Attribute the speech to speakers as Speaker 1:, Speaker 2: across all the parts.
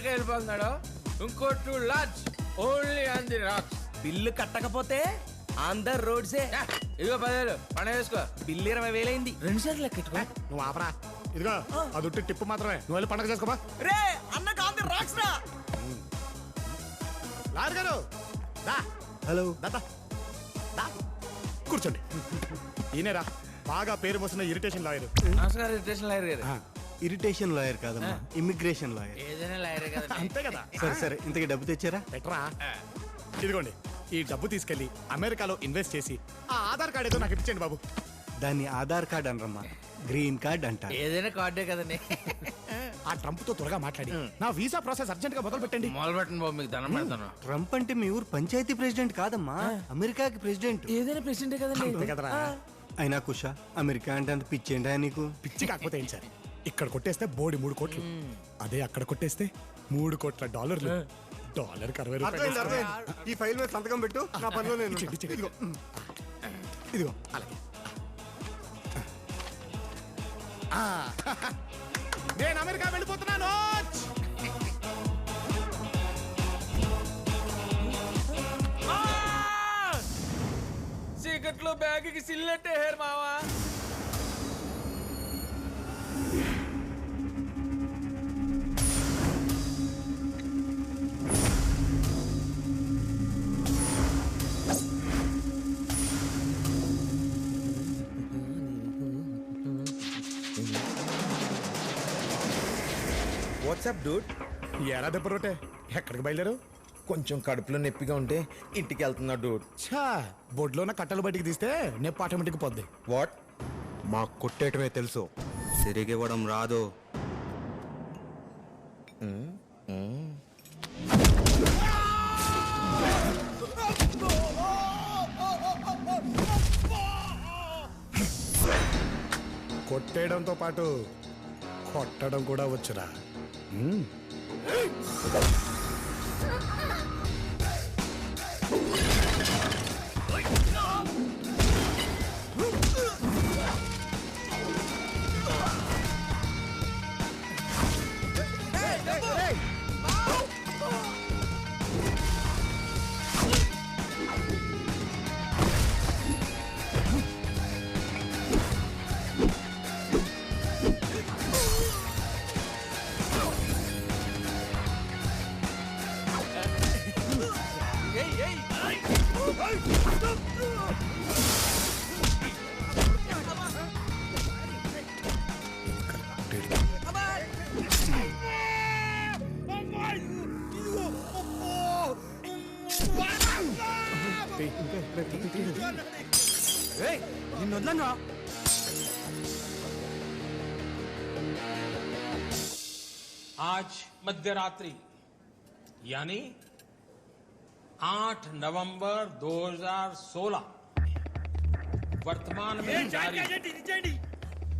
Speaker 1: America వెళ్ళిపోతున్నాడు? ఇంకో two large only on the rocks.
Speaker 2: Bill కట్టకపోతే ఆంధ్ర రోడ్సే.
Speaker 1: ఇదిగో పదేళ్ళు పండుగ వేసుకో.
Speaker 2: బిల్లు ఇరవై వేలైంది.
Speaker 1: రెండు సార్లు లెక్కెట్టుకో
Speaker 3: నువ్వు ఆపరా. ఇదిగో అది ఉట్టి టిప్పు మాత్రమే. నువ్వు వెళ్ళి పండగ చేసుకోపా
Speaker 2: రే అన్నకు ఆంధ్ర రాక్స్ రా.
Speaker 3: లాయర్ గారు దా.
Speaker 4: హలో.
Speaker 3: దా దా. కూర్చోండి. ఈయనరా బాగా పేరు మోసిన ఇరిటేషన్ లాయర్.
Speaker 1: నమస్కారం ఇరిటేషన్ లాయర్ గారు.
Speaker 4: ఇరిటేషన్ లాయర్ కాదమ్మా ఇమిగ్రేషన్ లాయర్.
Speaker 1: కదా
Speaker 3: అంతే కదా.
Speaker 4: సరే సరే ఇంతకి డబ్బు తెచ్చారా?
Speaker 3: ఎట్రా ఇదిగోండి ఈ డబ్బు తీసుకెళ్ళి అమెరికాలో ఇన్వెస్ట్ చేసి ఆ ఆధార్ కార్డ్ ఏదో నాకు ఇప్పించండి బాబు.
Speaker 4: దాన్ని ఆధార్ కార్డ్ అనరమ్మా. గ్రీన్ కార్డ్ అంటారు.
Speaker 1: ఏదైనా కార్డే కదండి.
Speaker 3: ఆ ట్రంప్తో త్వరగా మాట్లాడి. నా వీసా ప్రాసెస్ అర్జెంట్గా మొదలు పెట్టండి.
Speaker 1: మొదలు పెట్టండి బాబు మీకు దండం పెడతాను.
Speaker 4: ట్రంప్ అంటే మీ ఊరు పంచాయతీ ప్రెసిడెంట్ కాదమ్మా. అమెరికాకి ప్రెసిడెంట్.
Speaker 1: ఏదైనా ప్రెసిడెంటే కదండి.
Speaker 3: కదరా.
Speaker 4: అయినా కుష అమెరికా అంటే అంత పిచ్చేంటా నీకు?
Speaker 3: పిచ్చి కాకపోతే ఏం సార్? ఇక్కడ కొట్టేస్తే బోడి మూడు కోట్లు. అదే అక్కడ కొట్టేస్తే మూడు కోట్ల డాలర్లు. డాలర్ అరవై రూపాయలు
Speaker 4: ఈ ఫైల్ మీద సంతకం పెట్టు నా పనిలో నేను
Speaker 3: ఇచ్చేయండి. ఇదిగో. ఇదిగో అలాగే. ఆ, నేను అమెరికా వెళ్ళిపోతున్నాను
Speaker 1: చీకట్లో బ్యాగ్కి సిల్లెట్టే హేర్ మావా.
Speaker 5: వాట్సాప్ డూడ్
Speaker 3: ఎలా దెబ్బ రొట్టె? ఎక్కడికి బయలుదేరు
Speaker 5: కొంచెం కడుపులో నొప్పిగా ఉంటే ఇంటికి వెళ్తున్నా డూడ్
Speaker 3: ఛా బొడ్లో ఉన్న కట్టలు బయటికి తీస్తే నొప్పి ఆటోమేటిక్ పోద్ది.
Speaker 5: వాట్
Speaker 4: మాకు కొట్టేయటమే తెలుసు. తిరిగివ్వడం రాదు.
Speaker 3: కొట్టేయడంతో పాటు కొట్టడం కూడా వచ్చురా. 嗯。
Speaker 4: నిన్ను వదలను
Speaker 6: आज मध्य रात्रि यानी 8 नवंबर 2016 वर्तमान में जारी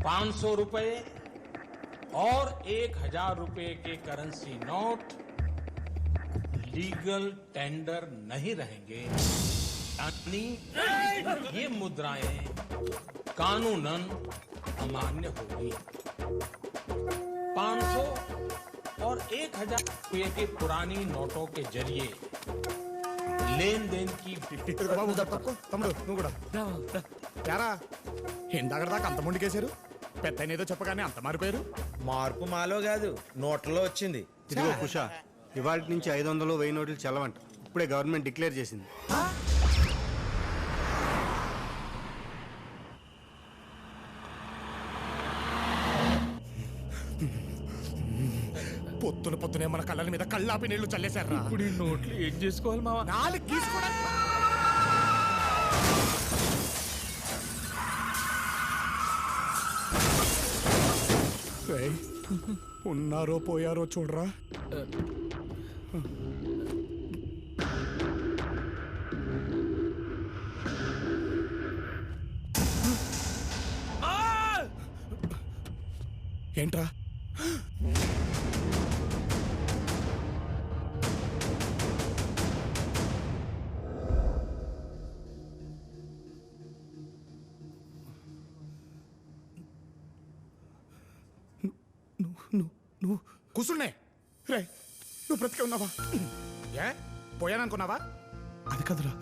Speaker 6: पाँच सौ रुपये और एक हज़ार रुपये के करेंसी नोट लीगल टेंडर नहीं रहेंगे। यानी ये मुद्राएँ कानूनन अमान्य होगी। 500 और 1000 रुपए के पुरानी नोटों के ज़रिए లేని దేనికి
Speaker 3: ఇదిగో బాబు తమ్ముడు నువ్వు కూడా. యారా ఇందాక దాకా అంత ముందుకేశారు పెద్ద ఆయన ఏదో చెప్పగానే అంత మారిపోయారు.
Speaker 5: మార్పు మాలో కాదు నోట్లో వచ్చింది.
Speaker 4: తిరిగి కుషా ఇవాటి నుంచి ఐదు వందలు వెయ్యి నోట్లు చల్లవంట. ఇప్పుడే గవర్నమెంట్ డిక్లేర్ చేసింది.
Speaker 3: మీద కళ్ళాపి నీళ్ళు చల్లేశారా?
Speaker 1: ఇప్పుడు ఈ నోట్లు ఏం చేసుకోవాలి మావా?
Speaker 3: నాలుగు గీసుకోవడం ఏయ్, ఉన్నారో పోయారో చూడరా. ఏంట్రా? నువ్వు నువ్వు. కూర్చున్నాయి రే
Speaker 7: నువ్వు బ్రతికే ఉన్నావా? ఏ? పోయాననుకున్నావా? అది కదరా.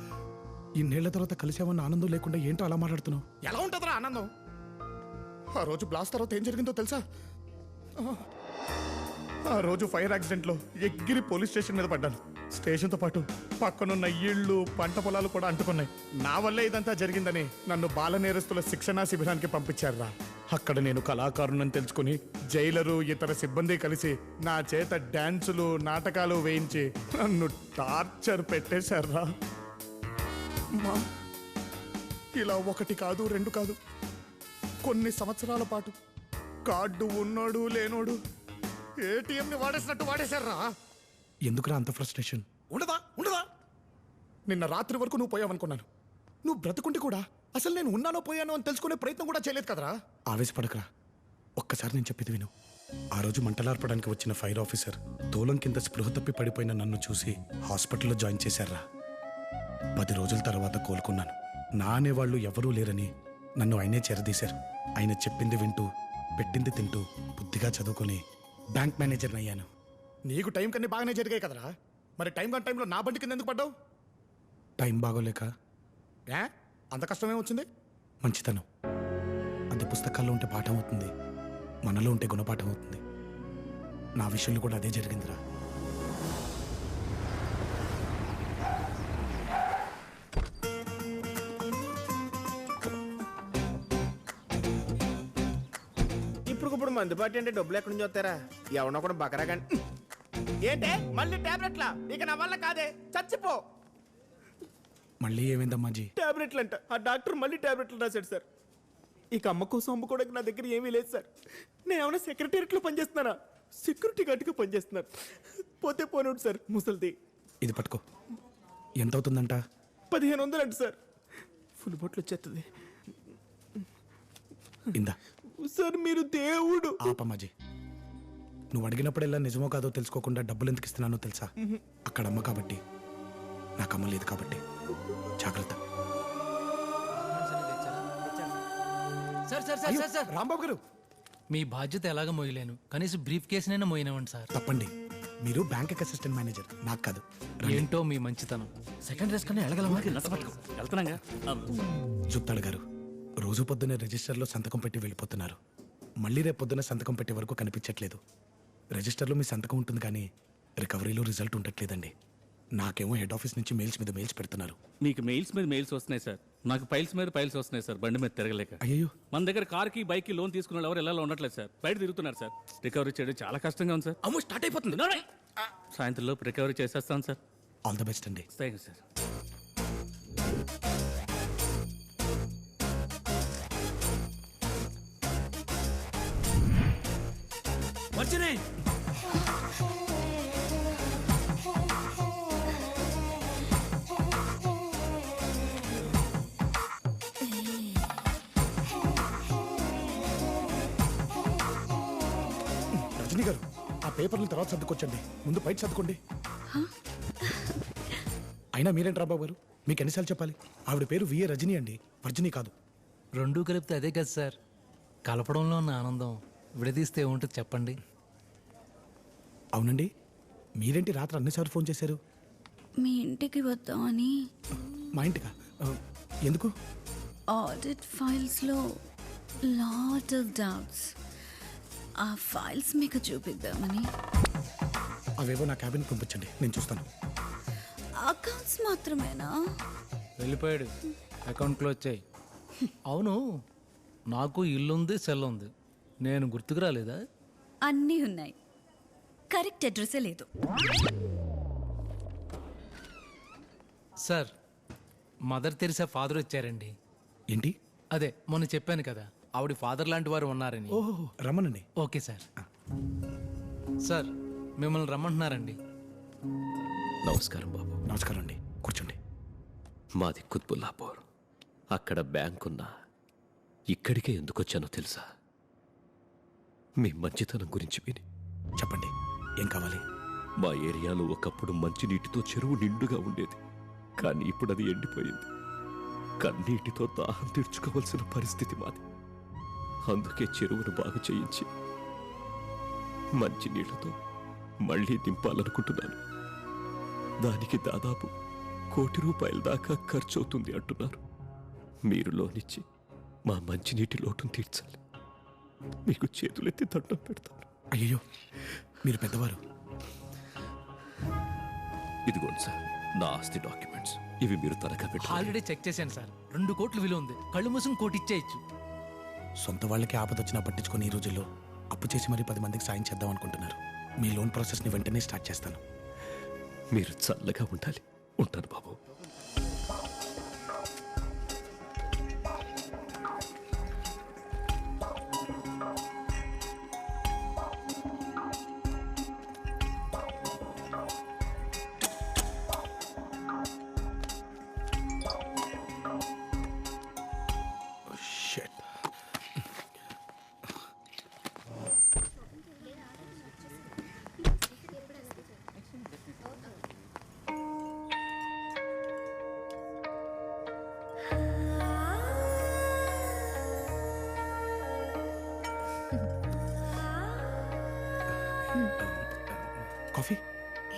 Speaker 7: ఇన్నేళ్ళ తర్వాత కలిసామన్న ఆనందం లేకుండా ఏంటో అలా మాట్లాడుతున్నావు? ఎలా ఉంటుందిరా ఆనందం? ఆ రోజు బ్లాస్ట్ తర్వాత ఏం జరిగిందో తెలుసా? ఆ రోజు ఫైర్ యాక్సిడెంట్లో ఎగ్గిరి పోలీస్ స్టేషన్ మీద పడ్డాను. స్టేషన్తో పాటు పక్కనున్న ఇళ్ళు పంట పొలాలు కూడా అంటుకున్నాయి. నా వల్లే ఇదంతా జరిగిందని నన్ను బాల నేరస్తుల శిక్షణా శిబిరానికి పంపించారురా. అక్కడ నేను కళాకారునని తెలుసుకుని జైలరు ఇతర సిబ్బంది కలిసి నా చేత డ్యాన్సులు నాటకాలు వేయించి నన్ను టార్చర్ పెట్టేశారా ఇలా ఒకటి కాదు రెండు కాదు. కొన్ని సంవత్సరాల పాటు కార్డు ఉన్నోడు లేనోడు ఏటీఎంని వాడేసినట్టు వాడేశారా? ఎందుకురా అంత ఫ్రస్ట్రేషన్? ఉండదా ఉండదా నిన్న రాత్రి వరకు నువ్వు పోయావనుకున్నాను. నువ్వు బ్రతుకుంటే కూడా అసలు నేను ఉన్నానో పోయానో అని తెలుసుకునే ప్రయత్నం కూడా చేయలేదు కదరా. ఆవేశపడకరా. ఒక్కసారి నేను చెప్పేది విను. ఆ రోజు మంటలార్పడానికి వచ్చిన ఫైర్ ఆఫీసర్ తోలం కింద స్పృహ తప్పి పడిపోయిన నన్ను చూసి హాస్పిటల్లో జాయిన్ చేశారా. పది రోజుల తర్వాత కోలుకున్నాను. నా అనేవాళ్ళు ఎవరూ లేరని నన్ను ఆయనే చేరదీశారు. ఆయన చెప్పింది వింటూ పెట్టింది తింటూ బుద్ధిగా చదువుకొని బ్యాంక్ మేనేజర్ని అయ్యాను. నీకు టైం కన్నీ బాగానే జరిగాయి కదరా. మరి టైం కన్నా టైంలో నా బండి కింద ఎందుకు పడ్డావు? టైం బాగోలేక. ఏ? అంత కష్టమే వచ్చింది? మంచితనం. అది పుస్తకాల్లో ఉంటే పాఠం అవుతుంది. మనలో ఉంటే గుణపాఠం అవుతుంది. నా విషయంలో కూడా అదే జరిగిందిరా.
Speaker 8: మందుబాటి అంటే డబ్బులు ఎక్కడి నుంచి వస్తారా? ఎవడో కూడా బకరా కానీ ఏంటే? మళ్ళీ టాబ్లెట్లా? ఇక నా వల్ల కాదే. చచ్చిపో.
Speaker 7: మళ్ళీ ఏమైందమ్మా జీ?
Speaker 8: టాబ్లెట్లు అంట ఆ డాక్టర్ మళ్ళీ టాబ్లెట్లు రాశాడు సార్. ఇక అమ్మ కోసం అమ్ముకోవడానికి నా దగ్గర ఏమీ లేదు సార్. నేను ఏమైనా సెక్రటేరియట్లో పనిచేస్తున్నానా? సెక్యూరిటీ గార్డ్గా పనిచేస్తున్నాను. పోతే పోనివ్వండి సార్ ముసలిది.
Speaker 7: ఇది పట్టుకో. ఎంత అవుతుందంట?
Speaker 8: పదిహేను వందలు అంట సార్. ఫుల్ బొట్లు వచ్చేస్తుంది
Speaker 7: ఇందా.
Speaker 8: సార్ మీరు దేవుడు.
Speaker 7: ఆపమాజీ. నువ్వు అడిగినప్పుడల్లా నిజమో కాదో తెలుసుకోకుండా డబ్బులు ఎందుకు ఇస్తున్నానో తెలుసా? అక్కడ అమ్మ కాబట్టి నాకు అమ్మ లేదు కాబట్టి. జాగ్రత్త.
Speaker 9: Sir sir sir sir sir.
Speaker 7: Rambabu garu.
Speaker 9: మీ బాధ్యత ఎలాగ మోయలేను? కనీసం బ్రీఫ్ కేసునైనా మోయినవండి సార్.
Speaker 7: తప్పండి. మీరు బ్యాంక్ అసిస్టెంట్ మేనేజర్ నాకు కాదు.
Speaker 9: ఏంటో మీ మంచితనం. సెకండ్ రేస్ కన్నా ఎలగలమా
Speaker 7: జుప్తాడు గారు. రోజు పొద్దున్నే రిజిస్టర్లో సంతకం పెట్టి వెళ్ళిపోతున్నారు. మళ్ళీ రేపు పొద్దున్న సంతకం పెట్టే వరకు కనిపించట్లేదు. రిజిస్టర్లో మీ సంతకం ఉంటుంది కానీ రికవరీలో రిజల్ట్ ఉండట్లేదండి. నాకేమో హెడ్ ఆఫీస్ నుంచి మెయిల్స్ మీద మెయిల్స్ పెడుతున్నారు.
Speaker 10: మీకు మెయిల్స్ మీద మెయిల్స్ వస్తున్నాయి సార్. నాకు ఫైల్స్ మీద ఫైల్స్ వస్తున్నాయి సార్ బండి మీద తిరగలేక.
Speaker 7: అయ్యో
Speaker 10: మన దగ్గర కార్కి బైక్కి లోన్ తీసుకున్న వాళ్ళు ఎవరు ఎలా ఉండట్లేదు సార్. బయట తిరుగుతున్నారు సార్. రికవరీ చేయడం చాలా కష్టంగా ఉంది సార్.
Speaker 9: అమ్మో స్టార్ట్ అయిపోతుంది.
Speaker 10: సాయంత్రం లోపు రికవరీ చేసేస్తాను సార్.
Speaker 7: ఆల్ ద బెస్ట్ అండి.
Speaker 10: థ్యాంక్ యూ సార్
Speaker 9: వచ్చినాయి.
Speaker 7: రజనీ గారు ఆ పేపర్లు తర్వాత సర్దుకొచ్చండి. ముందు బయట సర్దుకోండి. అయినా మీరేంటి రాబాబు గారు మీకు ఎన్నిసార్లు చెప్పాలి? ఆవిడ పేరు విఏ రజనీ అండి. వర్జనీ కాదు.
Speaker 9: రెండు కలిపితే అదే కదా సార్. కలపడంలో ఉన్న ఆనందం విడదీస్తే ఏముంటుంది చెప్పండి?
Speaker 7: అవునండి. మీరేంటి రాత్రి అన్నిసార్లు ఫోన్ చేశారు?
Speaker 11: మీ ఇంటికి వద్దామని
Speaker 7: మా ఇంటికా? ఆ, ఎందుకు?
Speaker 11: ఆడిట్ ఫైల్స్లో లాట్ ఆఫ్ డౌట్స్ ఆ ఫైల్స్ మీకు చూపిద్దామని.
Speaker 7: అవేవో నా క్యాబిన్ పంపించండి. నేను చూస్తాను.
Speaker 11: అకౌంట్స్ మాత్రమేనా?
Speaker 9: వెళ్ళిపోయాడు. అకౌంట్ క్లోజ్ చేయి. అవును నాకు ఇల్లుంది సెల్ ఉంది. నేను గుర్తుకు రాలేదా?
Speaker 11: అన్నీ ఉన్నాయి. కరెక్ట్ అడ్రస్సే లేదు.
Speaker 9: సార్ మదర్ తెరిసా ఫాదర్ వచ్చారండి.
Speaker 7: ఏంటి?
Speaker 9: అదే మొన్న చెప్పాను కదా ఆవిడ ఫాదర్ లాంటి వారు ఉన్నారని.
Speaker 7: ఓహో రమ్మనండి
Speaker 9: ఓకే సార్. సార్ మిమ్మల్ని రమ్మంటున్నారండి.
Speaker 12: నమస్కారం బాబు.
Speaker 7: నమస్కారం అండి. కూర్చోండి.
Speaker 12: మాది కుత్బుల్లాపూర్. అక్కడ బ్యాంక్ ఉన్నా ఇక్కడికే ఎందుకు వచ్చానో తెలుసా? మీ మంచితనం గురించి విని.
Speaker 7: చెప్పండి. ఏం కావాలి?
Speaker 12: మా ఏరియాలో ఒకప్పుడు మంచినీటితో చెరువు నిండుగా ఉండేది. కానీ ఇప్పుడు అది ఎండిపోయింది. కన్నీటితో దాహం తీర్చుకోవాల్సిన పరిస్థితి మాది. అందుకే చెరువును బాగు చేయించి మంచి నీళ్ళతో మళ్ళీ నింపాలనుకుంటున్నాను దానికి దాదాపు కోటి రూపాయల దాకా ఖర్చు అవుతుంది అంటున్నారు. మీరు లోనిచ్చి మా మంచినీటి లోటును తీర్చాలి. మీకు చేతులెత్తి దండం పెడతాను.
Speaker 7: అయ్యో మీరు పెద్దవారు.
Speaker 12: ఇదిగోండి సార్ నా ఆస్తి డాక్యుమెంట్స్. ఇవి మీరు తనఖా పెట్టి
Speaker 9: ఆల్రెడీ చెక్ చేశాను సార్. రెండు కోట్లు విలువ ఉంది. కళ్ళు మూసుకుని కోటి ఇచ్చేయచ్చు.
Speaker 7: సొంత వాళ్ళకి ఆపదొచ్చినా పట్టించుకొని ఈ రోజుల్లో అప్పు చేసి మరీ పది మందికి సాయం చేద్దాం అనుకుంటున్నారు. మీ లోన్ ప్రాసెస్ని వెంటనే స్టార్ట్ చేస్తాను.
Speaker 12: మీరు చల్లగా ఉండాలి. ఉంటాను బాబు.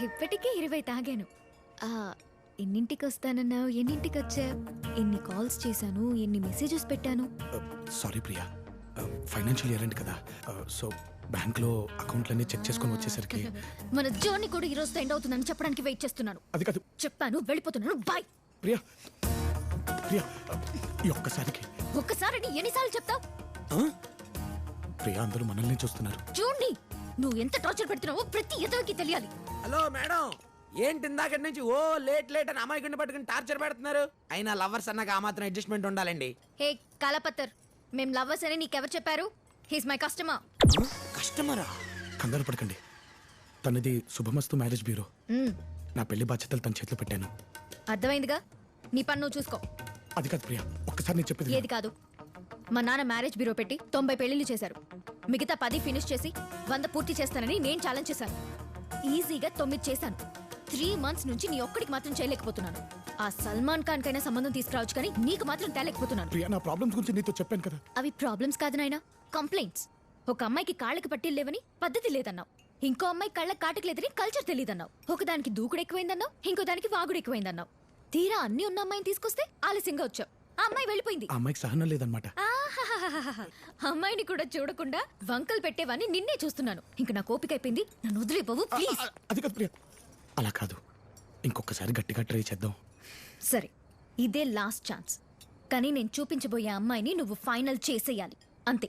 Speaker 11: ఇప్పటికే ఇరవై తాగాను. ఆ, ఎన్నింటికి వస్తానన్నావు ఎన్నింటికి వచ్చా ఎన్ని కాల్స్ చేశాను ఎన్ని మెసేజెస్ పెట్టాను.
Speaker 7: సారీ ప్రియా. ఫైనాన్షియల్ ఇయర్ కదా. సో బ్యాంక్లో అకౌంట్లన్నీ చెక్ చేసుకొని వచ్చేసరికి
Speaker 11: మన జర్నీ కూడా ఈ రోజు ఎండ్ అవుతుందని చెప్పడానికి వెయిట్ చేస్తున్నాను.
Speaker 7: అది కాదు.
Speaker 11: చెప్పాను వెళ్ళిపోతున్నాను. బాయ్
Speaker 7: ప్రియా. ప్రియా ఈ ఒక్కసారికి.
Speaker 11: ఒక్కసారి ఎన్నిసార్లు చెప్తావు?
Speaker 7: ప్రియా అందరూ మనల్ని చూస్తున్నారు.
Speaker 11: చూడండి. నువ్వు ఎంత టార్చర్ పెడుతున్నావో ప్రతి ఎదవకి తెలియాలి.
Speaker 13: Hello madam. ఏంటి ఇందాకటి నుంచి ఓ లేట్ లేట్ అని అమాయకుడిని పట్టుకుని టార్చర్ పెడుతున్నారు? అయినా లవర్స్ అన్నాక ఆ మాత్రం అడ్జస్ట్మెంట్ ఉండాలండి.
Speaker 11: హే కాలపత్తర్ మేం లవ్వర్స్ అని నీకెవరు చెప్పారు? హీస్ మై కస్టమర్
Speaker 13: కస్టమరా?
Speaker 7: కంగారు పడకండి. తనది శుభమస్తు మ్యారేజ్ బ్యూరో. నా పెళ్ళి బాధ్యతలు తన చేతిలో పెట్టాను.
Speaker 11: అర్థమైందిగా? నీ పన్ను నువ్వు చూసుకో.
Speaker 7: అది కాదు ప్రియా ఒక్కసారి నేను చెప్పేది
Speaker 11: ఏది కాదు? మా నాన్న మ్యారేజ్ బ్యూరో పెట్టి తొంభై పెళ్ళిళ్ళు చేశారు. మిగతా పది ఫినిష్ చేసి వంద పూర్తి చేస్తానని నేను ఛాలెంజ్ చేశాను. ఈజీగా తొమ్మిది చేశాను. త్రీ మంత్స్ నుంచి నీ ఒక్కడికి మాత్రం చేయలేకపోతున్నాను. ఆ సల్మాన్ ఖాన్ కైనా సంబంధం తీసుకురావచ్చు కానీ నీకు మాత్రం తేలేకపోతున్నాను.
Speaker 7: ప్రియా నా ప్రాబ్లమ్స్ గురించి నీతో చెప్పాను కదా.
Speaker 11: అవి ప్రాబ్లమ్స్ కాదు నాయనా కంప్లైంట్స్ ఒక అమ్మాయికి కాళ్ళకి పట్టీలు లేవని పద్ధతి లేదన్నావు. ఇంకో అమ్మాయి కళ్ళకి కాటకి లేదని కల్చర్ తెలియదన్నావు. ఒకదానికి దూకుడు ఎక్కువైందన్నావు ఇంకో దానికి వాగుడు ఎక్కువైందన్నావు. తీరా అన్ని ఉన్న అమ్మాయిని తీసుకొస్తే ఆలస్యంగా వచ్చావు. ఆ అమ్మాయి వెళ్ళిపోయింది.
Speaker 7: ఆ అమ్మాయికి సహనం లేదనమాట
Speaker 11: ఆహాహాహాహా. అమ్మాయిని కూడా చూడకుండా వంకలు పెట్టేవాన్ని నిన్నే చూస్తున్నాను. ఇంక నా కోపిక అయిపోయింది. నన్ను వదిలేపోవు ప్లీజ్.
Speaker 7: అది కాదు ప్రియా. అలా కాదు. ఇంకొకసారి గట్టిగా ట్రై చేద్దాం.
Speaker 11: సరే ఇదే లాస్ట్ ఛాన్స్. కానీ నేను చూపించబోయే అమ్మాయిని నువ్వు ఫైనల్ చేసేయాలి. అంతే.